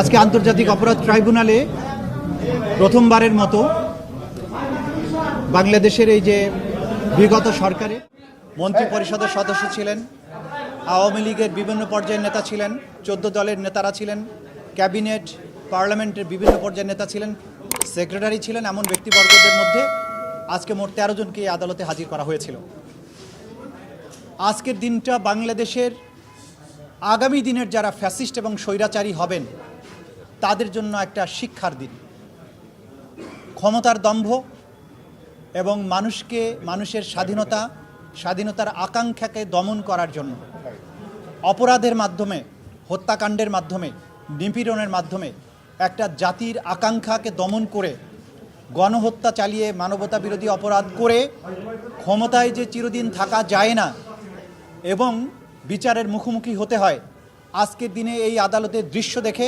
আজকে আন্তর্জাতিক অপরাধ ট্রাইব্যুনালে প্রথমবারের মতো বাংলাদেশের এই যে বিগত সরকারে মন্ত্রী পরিষদের সদস্য ছিলেন, আওয়ামী লীগের বিভিন্ন পর্যায়ের নেতা ছিলেন, চোদ্দ দলের নেতারা ছিলেন, ক্যাবিনেট পার্লামেন্টের বিভিন্ন পর্যায়ের নেতা ছিলেন, সেক্রেটারি ছিলেন এমন ব্যক্তিবর্গদের মধ্যে আজকে মোট তেরো জনকে আদালতে হাজির করা হয়েছিল। আজকের দিনটা বাংলাদেশের আগামী দিনের যারা ফ্যাসিস্ট এবং স্বৈরাচারী হবেন, তাদের জন্য একটা শিক্ষার দিন। ক্ষমতার দম্ভ এবং মানুষকে, মানুষের স্বাধীনতা, স্বাধীনতার আকাঙ্ক্ষাকে দমন করার জন্য, অপরাধের মাধ্যমে, হত্যাকাণ্ডের মাধ্যমে, নিপীড়নের মাধ্যমে একটা জাতির আকাঙ্ক্ষাকে দমন করে, গণহত্যা চালিয়ে মানবতা বিরোধী অপরাধ করে ক্ষমতায় যে চিরদিন থাকা যায় না এবং বিচারের মুখোমুখি হতে হয়। আজকের দিনে এই আদালতের দৃশ্য দেখে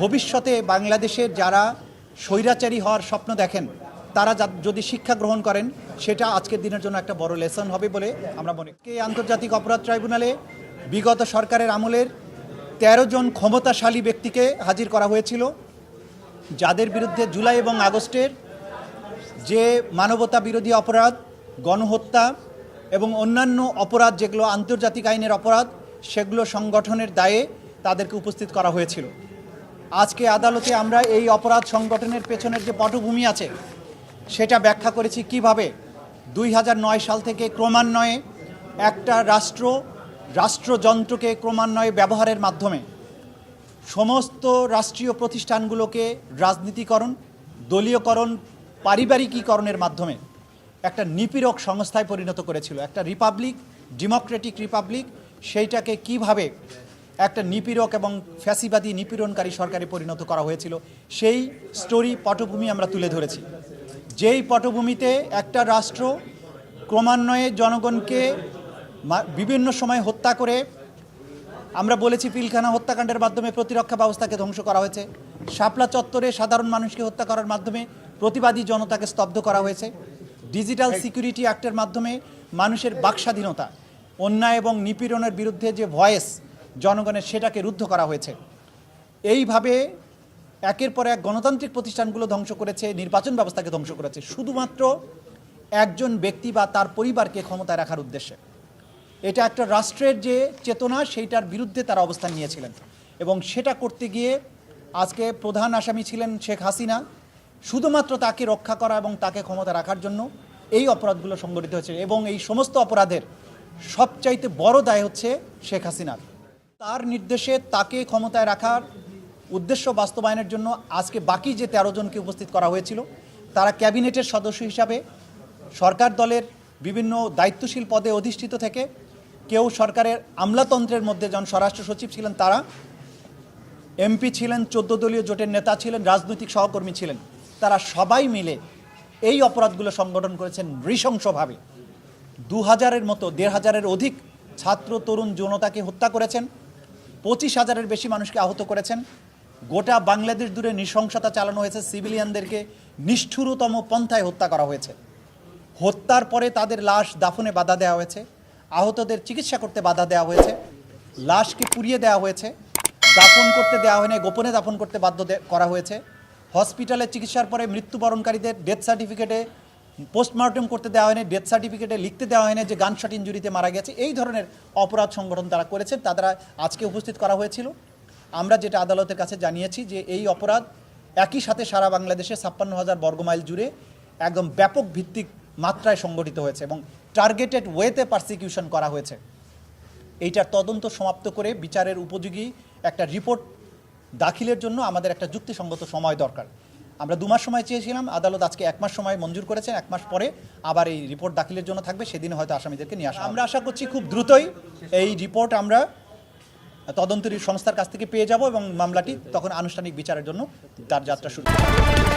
ভবিষ্যতে বাংলাদেশের যারা স্বৈরাচারী হওয়ার স্বপ্ন দেখেন, তারা যদি শিক্ষা গ্রহণ করেন, সেটা আজকের দিনের জন্য একটা বড় লেসন হবে বলে আমরা মনে করি। আন্তর্জাতিক অপরাধ ট্রাইব্যুনালে বিগত সরকারের আমলের তেরো জন ক্ষমতাশালী ব্যক্তিকে হাজির করা হয়েছিল, যাদের বিরুদ্ধে জুলাই এবং আগস্টের যে মানবতা বিরোধী অপরাধ, গণহত্যা এবং অন্যান্য অপরাধ যেগুলো আন্তর্জাতিক আইনের অপরাধ, সেগুলো সংগঠনের দায়ে তাদেরকে উপস্থিত করা হয়েছিল। আজকে আদালতে আমরা এই অপরাধ সংগঠনের পেছনের যে পটভূমি আছে, সেটা ব্যাখ্যা করেছি কীভাবে দুই হাজার নয় সাল থেকে ক্রমান্বয়ে একটা রাষ্ট্র, রাষ্ট্রযন্ত্রকে ক্রমান্বয়ে ব্যবহারের মাধ্যমে সমস্ত রাষ্ট্রীয় প্রতিষ্ঠানগুলোকে রাজনীতিকরণ, দলীয়করণ, পারিবারিকীকরণের মাধ্যমে একটা নিপীড়ক সংস্থায় পরিণত করেছিল। একটা রিপাবলিক, ডেমোক্রেটিক রিপাবলিক, সেইটাকে কীভাবে একটা নিপীড়ক এবং ফ্যাসিবাদী, নিপীড়নকারী সরকারে পরিণত করা হয়েছিল, সেই স্টোরি পটভূমি আমরা তুলে ধরেছি। যেই পটভূমিতে একটা রাষ্ট্র ক্রমান্বয়ে জনগণকে বিভিন্ন সময় হত্যা করে, আমরা বলেছি পিলখানা হত্যাকাণ্ডের মাধ্যমে প্রতিরক্ষা ব্যবস্থাকে ধ্বংস করা হয়েছে, শাপলা চত্বরে সাধারণ মানুষকে হত্যা করার মাধ্যমে প্রতিবাদী জনতাকে স্তব্ধ করা হয়েছে ডিজিটাল সিকিউরিটি অ্যাক্টের মাধ্যমে মানুষের বাকস্বাধীনতা, অন্যায় এবং নিপীড়নের বিরুদ্ধে যে ভয়েস জনগণের সেটাকে রুদ্ধ করা হয়েছে। এইভাবে একের পর এক গণতান্ত্রিক প্রতিষ্ঠানগুলো ধ্বংস করেছে, নির্বাচন ব্যবস্থাকে ধ্বংস করেছে। শুধুমাত্র একজন ব্যক্তি বা তার পরিবারকে ক্ষমতায় রাখার উদ্দেশ্যে। এটা একটা রাষ্ট্রের যে চেতনা, সেইটার বিরুদ্ধে তারা অবস্থান নিয়েছিলেন। এবং সেটা করতে গিয়ে আজকে প্রধান আসামি ছিলেন শেখ হাসিনা। শুধুমাত্র তাকে রক্ষা করা এবং তাকে ক্ষমতা রাখার জন্য এই অপরাধগুলো সংগঠিত হয়েছে এবং এই সমস্ত অপরাধের সবচাইতে বড় দায় হচ্ছে শেখ হাসিনার। তার নির্দেশে তাকে ক্ষমতায় রাখার উদ্দেশ্য বাস্তবায়নের জন্য আজকে বাকি যে তেরো জনকে উপস্থিত করা হয়েছিল, তারা ক্যাবিনেটের সদস্য হিসাবে সরকার দলের বিভিন্ন দায়িত্বশীল পদে অধিষ্ঠিত থেকে কেউ সরকারের আমলাতন্ত্রের মধ্যে যখন স্বরাষ্ট্র সচিব ছিলেন তারা, এমপি ছিলেন, চোদ্দ দলীয় জোটের নেতা ছিলেন, রাজনৈতিক সহকর্মী ছিলেন, তারা সবাই মিলে এই অপরাধগুলো সংগঠন করেছেন নৃশংসভাবে। দু হাজারের মতো দেড় হাজারের অধিক ছাত্র, তরুণ জনতাকে হত্যা করেছেন। পঁচিশ হাজারের বেশি মানুষকে আহত করেছেন। গোটা বাংলাদেশ দূরে নৃশংসতা চালানো হয়েছে। সিভিলিয়ানদেরকে নিষ্ঠুরতম পন্থায় হত্যা করা হয়েছে। হত্যার পরে তাদের লাশ দাফনে বাধা দেওয়া হয়েছে। আহতদের চিকিৎসা করতে বাধা দেওয়া হয়েছে। লাশকে পুড়িয়ে দেওয়া হয়েছে। দাফন করতে দেওয়া হয়নি, গোপনে দাফন করতে বাধ্য করা হয়েছে। হসপিটালে চিকিৎসার পরে মৃত্যুবরণকারীদের ডেথ সার্টিফিকেটে পোস্টমর্টম করতে দেওয়া হয়নি, ডেথ সার্টিফিকেটে লিখতে দেওয়া হয়নি যে গানশট ইঞ্জুরিতে মারা গেছে। এই ধরনের অপরাধ সংগঠন তারা করেছেন তারা আজকে উপস্থিত করা হয়েছিল। আমরা যেটা আদালতের কাছে জানিয়েছি যে এই অপরাধ একই সাথে সারা বাংলাদেশে ছাপ্পান্ন হাজার বর্গমাইল জুড়ে একদম ব্যাপক ভিত্তিক মাত্রায় সংগঠিত হয়েছে এবং টার্গেটেড ওয়েতে পারসিকিউশন করা হয়েছে। এইটার তদন্ত সমাপ্ত করে বিচারের উপযোগী একটা রিপোর্ট দাখিলের জন্য আমাদের একটা যুক্তিসঙ্গত সময় দরকার। আমরা দু মাস সময় চেয়েছিলাম আদালত আজকে এক মাস সময় মঞ্জুর করেছেন এক মাস পরে আবার এই রিপোর্ট দাখিলের জন্য থাকবে সেদিন হয়তো আসামিদেরকে নিয়ে আসা আমরা আশা করছি খুব দ্রুতই এই রিপোর্ট আমরা তদন্তের সংস্থার কাছ থেকে পেয়ে যাব এবং মামলাটি তখন আনুষ্ঠানিক বিচারের জন্য তার যাত্রা শুরু করবে।